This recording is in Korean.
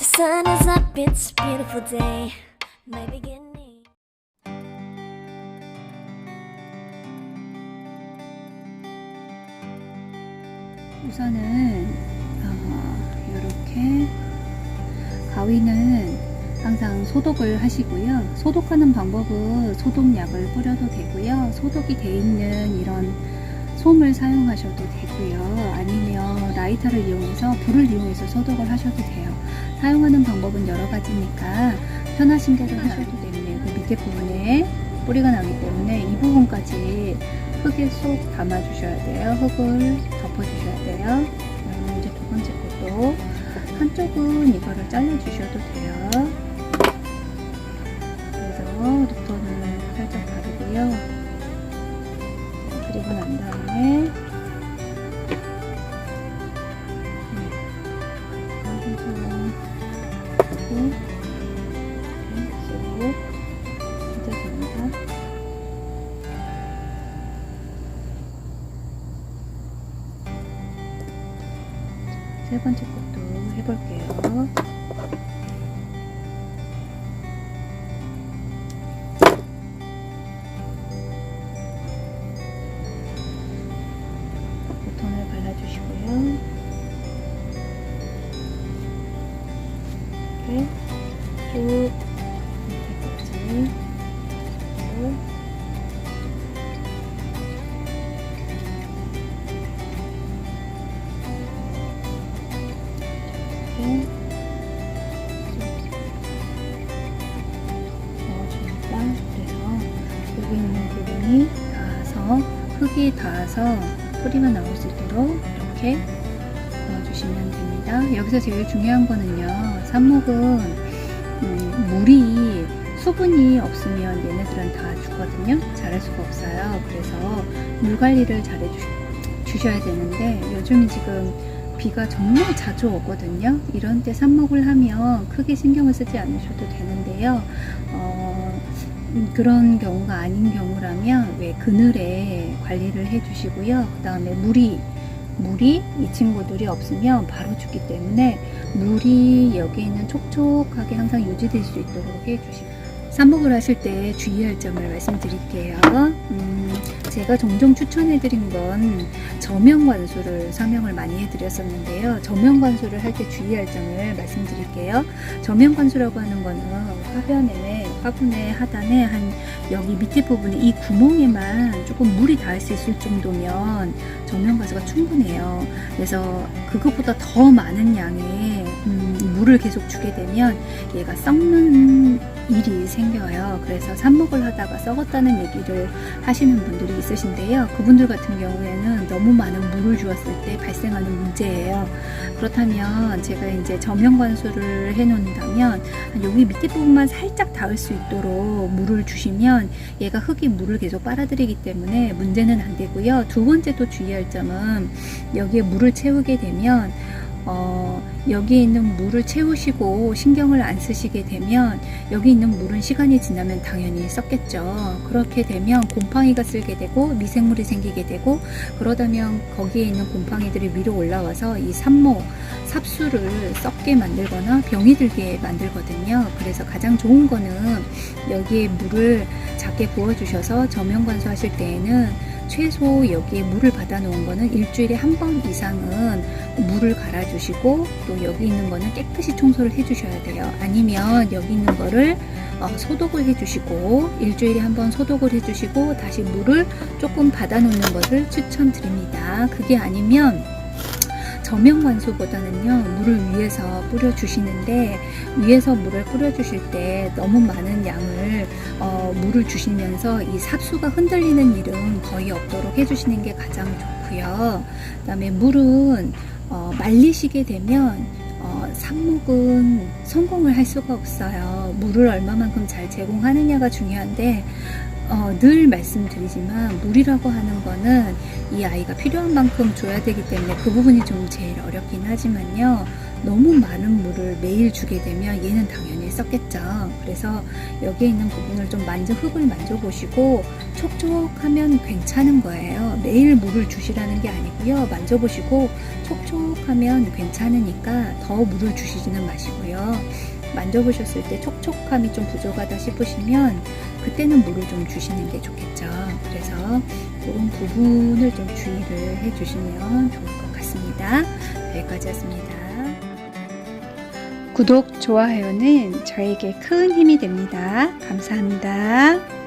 The sun is up, it's a beautiful day. My beginning. 우선은 어, 이렇게 가위는 항상 소독을 하시고요. 소독하는 방법은 소독약을 뿌려도 되고요. 소독이 돼 있는 이런 솜을 사용하셔도 되고요. 아니면 라이터를 이용해서 불을 이용해서 소독을 하셔도 돼요. 사용하는 방법은 여러 가지니까 편하신 대로 하셔도 되네요. 그 밑에 부분에 뿌리가 나기 때문에 이 부분까지 흙에 쏙 담아 주셔야 돼요. 흙을 덮어 주셔야 돼요. 그럼 이제 두 번째 것도 한쪽은 이거를 잘라 주셔도 돼요. 그래서 립톤을 살짝 바르고요. 그리고 난 다음에 하고 이렇게 쏙 해줍니다. 세 번째 것도 해볼게요. 쭉 밑에까지 쭉 이렇게 넣어주니까 그래서 여기 있는 부분이 닿아서 흙이 닿아서 뿌리가 나올 수 있도록 이렇게 넣어주시면 됩니다. 여기서 제일 중요한 거는요. 삽목은 수분이 없으면 얘네들은 다 죽거든요. 자랄 수가 없어요. 그래서 물 관리를 잘 해주셔야 되는데 요즘 지금 비가 정말 자주 오거든요. 이런 때 삽목을 하면 크게 신경을 쓰지 않으셔도 되는데요. 어, 음, 그런 경우가 아닌 경우라면 왜 그늘에 관리를 해주시고요. 그 다음에 물이 물이 이 친구들이 없으면 바로 죽기 때문에 물이 여기 있는 촉촉하게 항상 유지될 수 있도록 해주시고 삽목을 하실 때 주의할 점을 말씀드릴게요. 음, 제가 종종 추천해드린 건 저면 관수를 설명을 많이 해드렸었는데요. 저면 관수를 할 때 주의할 점을 말씀드릴게요. 저면 관수라고 하는 거는 화변에 화분의 하단에 한 여기 밑에 부분에 이 구멍에만 조금 물이 닿을 수 있을 정도면 저면 관수가 충분해요. 그래서 그것보다 더 많은 양의 음, 물을 계속 주게 되면 얘가 썩는 일이 생겨요. 그래서 삽목을 하다가 썩었다는 얘기를 하시는 분들이 있으신데요. 그분들 같은 경우에는 너무 많은 물을 주었을 때 발생하는 문제예요. 그렇다면 제가 이제 저면 관수를 해 놓는다면 여기 밑에 부분만 살짝 닿을 수 있도록 물을 주시면 얘가 흙이 물을 계속 빨아들이기 때문에 문제는 안 되고요. 두 번째 또 주의할 점은 여기에 물을 채우게 되면 어, 여기에 있는 물을 채우시고 신경을 안 쓰시게 되면 여기 있는 물은 시간이 지나면 당연히 썩겠죠. 그렇게 되면 곰팡이가 쓸게 되고 미생물이 생기게 되고 그러다면 거기에 있는 곰팡이들이 위로 올라와서 이 삽목, 삽수를 썩게 만들거나 병이 들게 만들거든요. 그래서 가장 좋은 거는 여기에 물을 작게 부어주셔서 저면 관수하실 때에는 최소 여기에 물을 받아 놓은 거는 일주일에 한 번 이상은 물을 갈아 주시고 또 여기 있는 거는 깨끗이 청소를 해 주셔야 돼요. 아니면 여기 있는 거를 어, 소독을 해주시고 일주일에 한 번 소독을 해주시고 다시 물을 조금 받아 놓는 것을 추천드립니다. 그게 아니면 저면 관수보다는요 물을 위에서 뿌려 주시는데 위에서 물을 뿌려 주실 때 너무 많은 양을 어, 물을 주시면서 이 삽수가 흔들리는 일은 거의 없도록 해주시는 게 가장 좋고요. 그 다음에 물은 어, 말리시게 되면 어, 삽목은 성공을 할 수가 없어요. 물을 얼마만큼 잘 제공하느냐가 중요한데 어, 늘 말씀드리지만 물이라고 하는 거는 이 아이가 필요한 만큼 줘야 되기 때문에 그 부분이 좀 제일 어렵긴 하지만요. 너무 많은 물을 매일 주게 되면 얘는 당연히 썩겠죠. 그래서 여기에 있는 부분을 좀 만져 흙을 만져보시고 촉촉하면 괜찮은 거예요. 매일 물을 주시라는 게 아니고요. 만져보시고 촉촉하면 괜찮으니까 더 물을 주시지는 마시고요. 만져보셨을 때 촉촉함이 좀 부족하다 싶으시면 그때는 물을 좀 주시는 게 좋겠죠. 그래서 그런 부분을 좀 주의를 해주시면 좋을 것 같습니다. 여기까지였습니다. 구독, 좋아요는 저에게 큰 힘이 됩니다. 감사합니다.